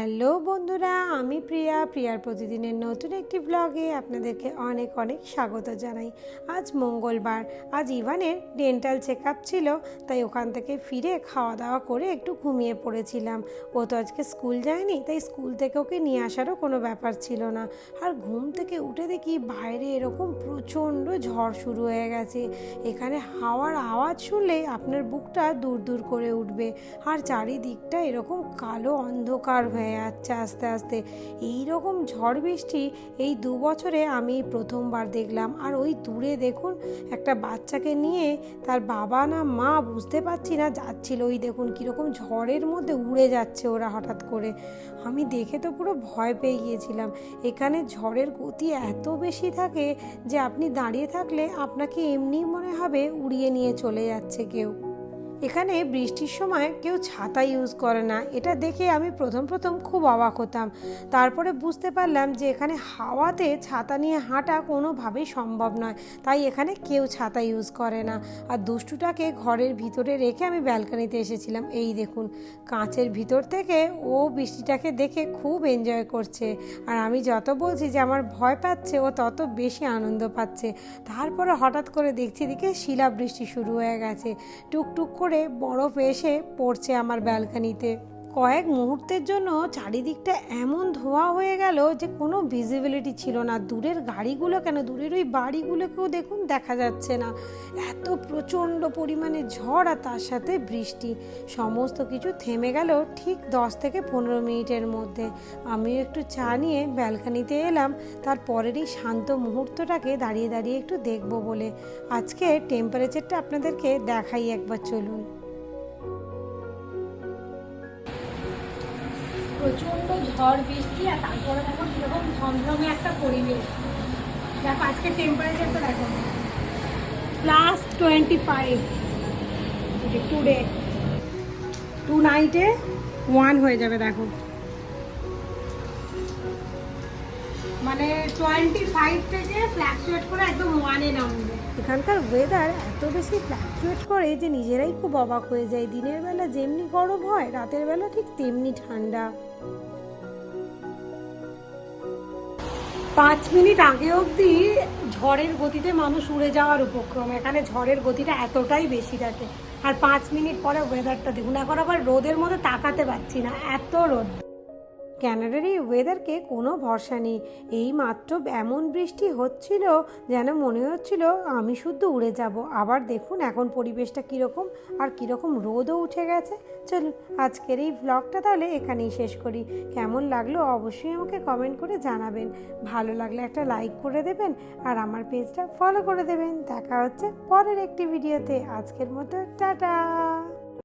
Hello বন্ধুরা, আমি প্রিয়া। প্রিয়ার প্রতিদিনের নতুন একটি ব্লগে আপনাদেরকে অনেক অনেক স্বাগত জানাই। আজ মঙ্গলবার, আজ ইভানের ডেন্টাল চেক ছিল, তাই ওখান থেকে ফিরে খাওয়া দাওয়া করে একটু ঘুমিয়ে পড়েছিলাম। ও তো আজকে স্কুল যায়নি, তাই স্কুল থেকে ওকে নিয়ে আসারও কোনো ব্যাপার ছিল না। আর ঘুম থেকে উঠে দেখি বাইরে এরকম প্রচণ্ড ঝড় শুরু হয়ে গেছে। এখানে হাওয়ার আওয়াজ শুনলে আপনার বুকটা দূর দূর করে উঠবে। আর চারিদিকটা এরকম কালো অন্ধকার হয়ে যাচ্ছে আস্তে আস্তে। এই রকম ঝড় বৃষ্টি এই দু বছরে আমি প্রথমবার দেখলাম। আর ওই দূরে দেখুন, একটা বাচ্চাকে নিয়ে তার বাবা না মা বুঝতে পারছি না, যাচ্ছিল। ওই দেখুন কীরকম ঝড়ের মধ্যে উড়ে যাচ্ছে ওরা হঠাৎ করে। আমি দেখে তো পুরো ভয় পেয়ে গিয়েছিলাম। এখানে ঝড়ের গতি এত বেশি থাকে যে আপনি দাঁড়িয়ে থাকলে আপনাকে এমনি মনে হবে উড়িয়ে নিয়ে চলে যাচ্ছে কেউ। এখানে বৃষ্টির সময় কেউ ছাতা ইউজ করে না। এটা দেখে আমি প্রথম প্রথম খুব অবাক হতাম। তারপরে বুঝতে পারলাম যে এখানে হাওয়াতে ছাতা নিয়ে হাঁটা কোনোভাবেই সম্ভব নয়। তাই এখানে কেউ ছাতা ইউজ করে না। আর দুষ্টুটাকে ঘরের ভিতরে রেখে আমি ব্যালকানিতে এসেছিলাম। এই দেখুন, কাঁচের ভিতর থেকে ও বৃষ্টিটাকে দেখে খুব এনজয় করছে। আর আমি যত বলছি যে আমার ভয় পাচ্ছে, ও তত বেশি আনন্দ পাচ্ছে। তারপরে হঠাৎ করে দেখছি দিকে শিলা বৃষ্টি শুরু হয়ে গেছে। টুকটুক করে বরফ এসে পড়ছে আমার ব্যালকানিতে। কয়েক মুহূর্তের জন্য চারিদিকটা এমন ধোয়া হয়ে গেল যে কোনো ভিজিবিলিটি ছিল না। দূরের গাড়িগুলো কেন? দূরের ওই বাড়িগুলোকেও দেখুন দেখা যাচ্ছে না। এত প্রচণ্ড পরিমাণে ঝড় আর তার সাথে বৃষ্টি। সমস্ত কিছু থেমে গেল ঠিক দশ থেকে পনেরো মিনিটের মধ্যে। আমিও একটু চা নিয়ে ব্যালকানিতে এলাম। তারপরের এই শান্ত মুহূর্তটাকে দাঁড়িয়ে দাঁড়িয়ে একটু দেখব বলে। আজকে টেম্পারেচারটা আপনাদেরকে দেখাই একবার চলুন। প্রচণ্ড ঝড়, বৃষ্টি আর তারপরে দেখো কীরকম ঝমঝমে একটা পরিবেশ। দেখো আজকে তো দেখো। Plus twenty five today to নাইটে ওয়ান হয়ে যাবে, দেখো। মানে টোয়েন্টি ফাইভ থেকে ফ্ল্যাকচুয়েট করে একদম ওয়ানে নামবে। এখানকার ওয়েদার এত বেশি ফ্ল্যাকচুয়েট করে যে নিজেরাই খুব অবাক হয়ে যায়। দিনের বেলা যেমনি গরম হয় রাতের বেলা ঠিক তেমনি ঠান্ডা। পাঁচ মিনিট আগে অবধি ঝড়ের গতিতে মানুষ উড়ে যাওয়ার উপক্রম। এখানে ঝড়ের গতিটা এতটাই বেশি থাকে। আর পাঁচ মিনিট পরে ওয়েদারটা দেখুন এখন আবার রোদের মধ্যে তাকাতে পারছি না এত রোদ। ক্যানাডার এই ওয়েদারকে কোনো ভরসা নেই। এই মাত্র এমন বৃষ্টি হচ্ছিল যেন মনে হচ্ছিল আমি শুদ্ধ উড়ে যাব। আবার দেখুন এখন পরিবেশটা কীরকম আর কীরকম রোদও উঠে গেছে। চলুন আজকের এই ব্লগটা তাহলে এখানেই শেষ করি। কেমন লাগল অবশ্যই আমাকে কমেন্ট করে জানাবেন। ভালো লাগলে একটা লাইক করে দেবেন আর আমার পেজটা ফলো করে দেবেন। দেখা হচ্ছে পরের একটি ভিডিওতে আজকের মতো টাটা!